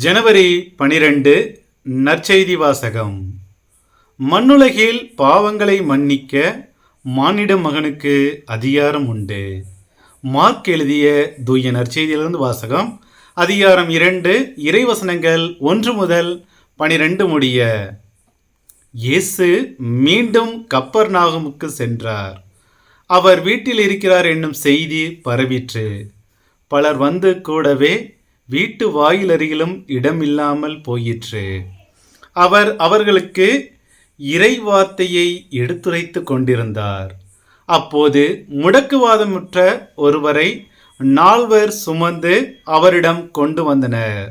ஜனவரி பனிரெண்டு நற்செய்தி வாசகம். மண்ணுலகில் பாவங்களை மன்னிக்க மானிட மகனுக்கு அதிகாரம் உண்டு. மார்க் எழுதிய தூய நற்செய்தியிலிருந்து வாசகம் அதிகாரம் இரண்டு இறைவசனங்கள் ஒன்று முதல் பனிரெண்டு முடிய. இயேசு மீண்டும் கப்பர் நாகமுக்கு சென்றார். அவர் வீட்டில் இருக்கிறார் என்னும் செய்தி பரவிற்று. பலர் வந்து கூடவே வீட்டு வாயிலருகிலும் இடமில்லாமல் போயிற்று. அவர் அவர்களுக்கு இறை வார்த்தையை எடுத்துரைத்து கொண்டிருந்தார். அப்போது முடக்குவாதமுற்ற ஒருவரை நால்வர் சுமந்து அவரிடம் கொண்டு வந்தனர்.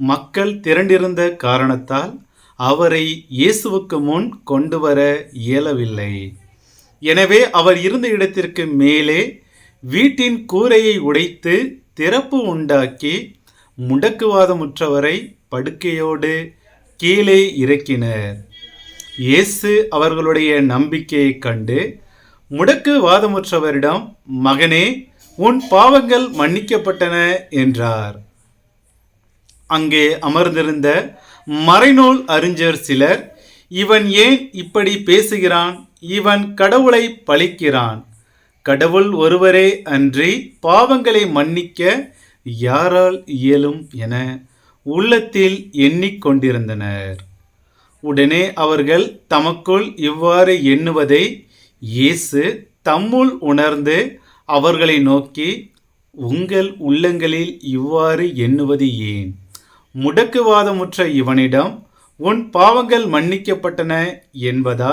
மக்கள் திரண்டிருந்த காரணத்தால் அவரை இயேசுவுக்கு முன் கொண்டு வர இயலவில்லை. எனவே அவர் இருந்த இடத்திற்கு மேலே வீட்டின் கூரையை உடைத்து திறப்பு உண்டாக்கி முடக்குவாதமுற்றவரை படுக்கையோடு கீழே இறக்கினர். இயேசு அவர்களுடைய நம்பிக்கையை கண்டு முடக்கு வாதமுற்றவரிடம் மகனே உன் பாவங்கள் மன்னிக்கப்பட்டன என்றார். அங்கே அமர்ந்திருந்த மறைநூல் அறிஞர் சிலர் இவன் ஏன் இப்படி பேசுகிறான்? இவன் கடவுளை பழிக்கிறான். கடவுள் ஒருவரே அன்றி பாவங்களை மன்னிக்க யாரால் இயலும் என உள்ளத்தில் எண்ணிக்கொண்டிருந்தனர் உடனே அவர்கள் தமக்குள் இவ்வாறு எண்ணுவதை இயேசு தம்முள் உணர்ந்து அவர்களை நோக்கி உங்கள் உள்ளங்களில் இவ்வாறு எண்ணுவது ஏன்? முடக்குவாதமுற்ற இவனிடம் உன் பாவங்கள் மன்னிக்கப்பட்டன என்பதா?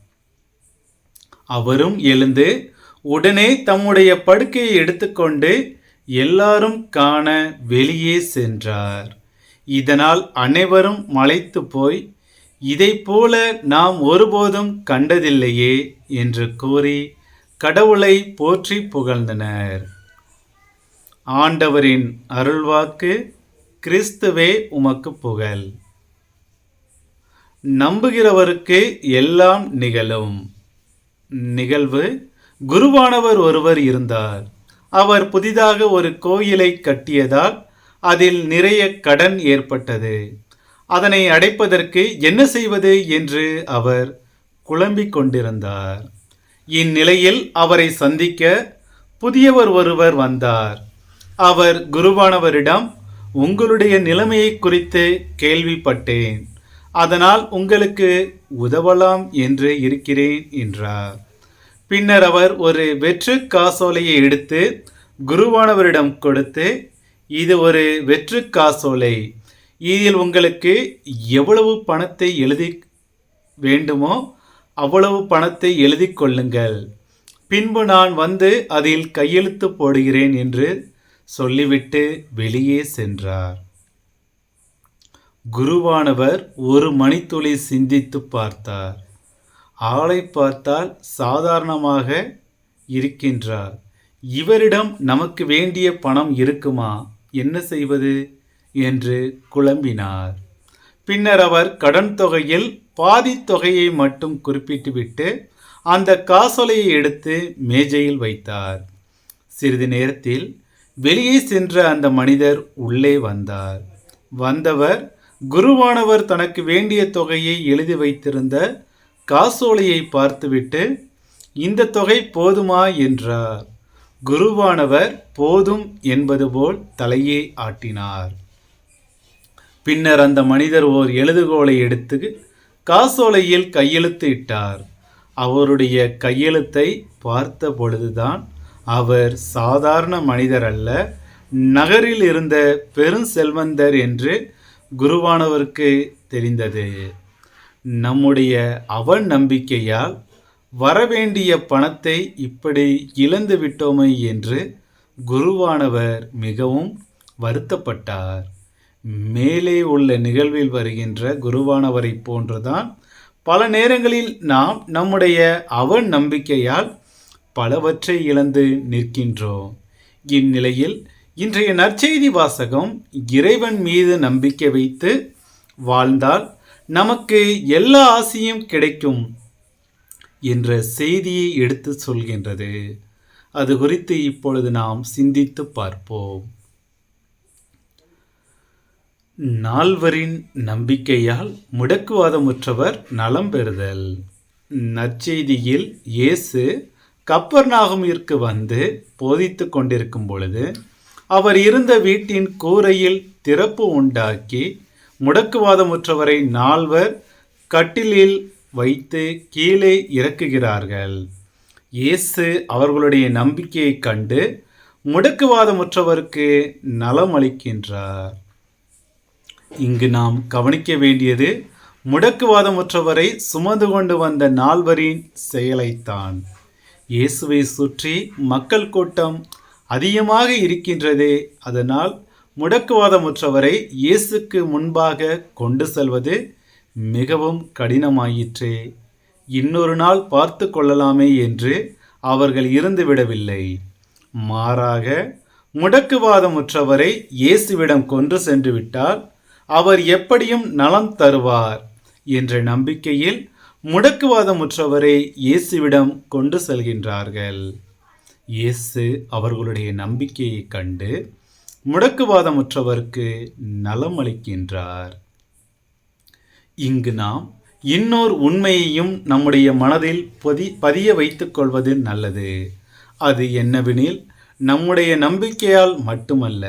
அவரும் எழுந்து உடனே தம்முடைய படுக்கையை எடுத்துக்கொண்டு எல்லாரும் காண வெளியே சென்றார். இதனால் அனைவரும் மலைத்து போய் இதைப் போல நாம் ஒருபோதும் கண்டதில்லையே என்று கூறி கடவுளை போற்றி புகழ்ந்தனர். ஆண்டவரின் அருள்வாக்கு கிறிஸ்துவே உமக்கு புகழ். நம்புகிறவருக்கு எல்லாம் நிகழும். நிகழ்வு குருவானவர் ஒருவர் இருந்தார். அவர் புதிதாக ஒரு கோயிலை கட்டியதால் அதில் நிறைய கடன் ஏற்பட்டது. அதனை அடைப்பதற்கு என்ன செய்வது என்று அவர் குழம்பிக் கொண்டிருந்தார். இந்நிலையில் அவரை சந்திக்க புதியவர் ஒருவர் வந்தார். அவர் குருவானவரிடம் உங்களுடைய நிலைமையை குறித்து கேள்விப்பட்டேன். அதனால் உங்களுக்கு உதவலாம் என்று இருக்கிறேன் என்றார். பின்னர் அவர் ஒரு வெற்று காசோலையை எடுத்து குருவானவரிடம் கொடுத்து இது ஒரு வெற்று காசோலை இதில் உங்களுக்கு எவ்வளவு பணத்தை எழுதி வேண்டுமோ அவ்வளவு பணத்தை எழுதி கொள்ளுங்கள். பின்பு நான் வந்து அதில் கையெழுத்து போடுகிறேன் என்று சொல்லிவிட்டு வெளியே சென்றார். குருவானவர் ஒரு மணித்துளி சிந்தித்து பார்த்தார். ஆளை பார்த்தால் சாதாரணமாக இருக்கின்றார். இவரிடம் நமக்கு வேண்டிய பணம் இருக்குமா? என்ன செய்வது? என்று குழம்பினார். பின்னர் அவர் கடன் தொகையில் பாதி தொகையை மட்டும் குறிப்பிட்டுவிட்டு அந்த காசோலையை எடுத்து மேஜையில் வைத்தார். சிறிது நேரத்தில் வெளியே சென்ற அந்த மனிதர் உள்ளே வந்தார். வந்தவர் குருவானவர் தனக்கு வேண்டிய தொகையை எழுதி வைத்திருந்த காசோலையை பார்த்துவிட்டு இந்த தொகை போதுமா? என்றார். குருவானவர் போதும் என்பது போல் தலையை ஆட்டினார். பின்னர் அந்த மனிதர் ஓர் எழுதுகோலை எடுத்து காசோலையில் கையெழுத்து இட்டார். அவருடைய கையெழுத்தை பார்த்த பொழுதுதான் அவர் சாதாரண மனிதர் அல்ல நகரில் இருந்த பெருஞ்செல்வந்தர் என்று குருவானவருக்கு தெரிந்தது. நம்முடைய அவன் நம்பிக்கையால் வரவேண்டிய பணத்தை இப்படி இழந்து விட்டோமே என்று குருவானவர் மிகவும் வருத்தப்பட்டார். மேலே உள்ள நிகழ்வில் வருகின்ற குருவானவரை போன்றுதான் பல நேரங்களில் நாம் நம்முடைய அவன் நம்பிக்கையால் பலவற்றை இழந்து நிற்கின்றோம். இந்நிலையில் இன்றைய நற்செய்தி வாசகம் இறைவன் மீது நம்பிக்கை வைத்து வாழ்ந்தால் நமக்கு எல்லா ஆசையும் கிடைக்கும் என்ற செய்தியை எடுத்து சொல்கின்றது. அது குறித்து இப்பொழுது நாம் சிந்தித்து பார்ப்போம். நால்வரின் நம்பிக்கையால் முடக்குவாதமுற்றவர் நலம் பெறுதல். நற்செய்தியில் இயேசு கப்பர்நாகமிற்கு வந்து போதித்து கொண்டிருக்கும் பொழுது அவர் இருந்த வீட்டின் கூரையில் திறப்பு உண்டாக்கி முடக்குவாதமுற்றவரை நால்வர் கட்டிலில் வைத்து கீழே இறக்குகிறார்கள். இயேசு அவர்களுடைய நம்பிக்கையைக் கண்டு முடக்குவாதமுற்றவருக்கு நலம் அளிக்கின்றார் இங்கு நாம் கவனிக்க வேண்டியது முடக்குவாதமுற்றவரை சுமந்து கொண்டு வந்த நால்வரின் செயலைத்தான். இயேசுவை சுற்றி மக்கள் கூட்டம் அதிகமாக இருக்கின்றதே அதனால் முடக்குவாதமுற்றவரை இயேசுக்கு முன்பாக கொண்டு செல்வது மிகவும் கடினமாயிற்றே. இன்னொரு நாள் பார்த்து கொள்ளலாமே என்று அவர்கள் இருந்துவிடவில்லை. மாறாக முடக்குவாதமுற்றவரை இயேசுவிடம் கொன்று சென்று விட்டால் அவர் எப்படியும் நலம் தருவார் என்ற நம்பிக்கையில் முடக்குவாதமுற்றவரை இயேசுவிடம் கொண்டு செல்கின்றார்கள். இயேசு அவர்களுடைய நம்பிக்கையை கண்டு முடக்குவாதமுற்றவருக்கு நலம் அளிக்கின்றார் இங்கு நாம் இன்னொரு உண்மையையும் நம்முடைய மனதில் பதி பதிய வைத்துக் கொள்வது நல்லது. அது என்னவெனில் நம்முடைய நம்பிக்கையால் மட்டுமல்ல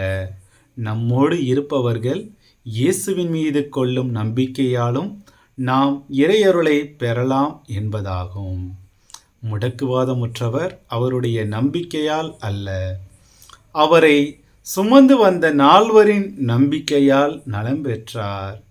நம்மோடு இருப்பவர்கள் இயேசுவின் மீது கொள்ளும் நம்பிக்கையாலும் நாம் இறையருளை பெறலாம் என்பதாகும். முடக்குவாதமுற்றவர் அவருடைய நம்பிக்கையால் அல்ல. அவரை சுமந்து வந்த நால்வரின் நம்பிக்கையால் நலம் பெற்றார்.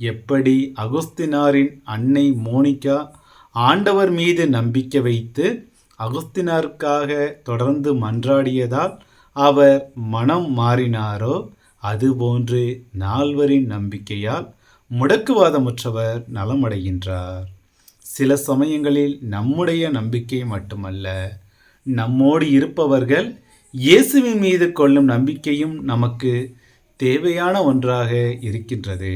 எப்படி அகுஸ்தினாரின் அன்னை மோனிகா ஆண்டவர் மீது நம்பிக்கை வைத்து அகுஸ்தினாருக்காக தொடர்ந்து மன்றாடியதால் அவர் மனம் மாறினாரோ அதுபோன்று நால்வரின் நம்பிக்கையால் முடக்குவாதமுற்றவர் நலமடைகின்றார். சில சமயங்களில் நம்முடைய நம்பிக்கை மட்டுமல்ல நம்மோடு இருப்பவர்கள் இயேசுவின் மீது கொள்ளும் நம்பிக்கையும் நமக்கு தேவையான ஒன்றாக இருக்கின்றது.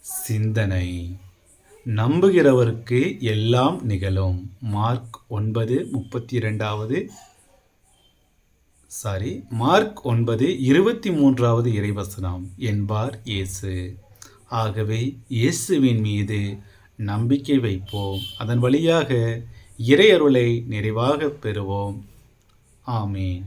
சிந்தனை. நம்புகிறவருக்கு எல்லாம் நிகழும். மார்க் ஒன்பது முப்பத்தி இரண்டாவது சாரி மார்க் ஒன்பது இருபத்தி மூன்றாவது இறைவசனம். என்பார் இயேசு. ஆகவே இயேசுவின் மீது நம்பிக்கை வைப்போம். அதன் வழியாக இறையருளை நிறைவாக பெறுவோம். ஆமீன்.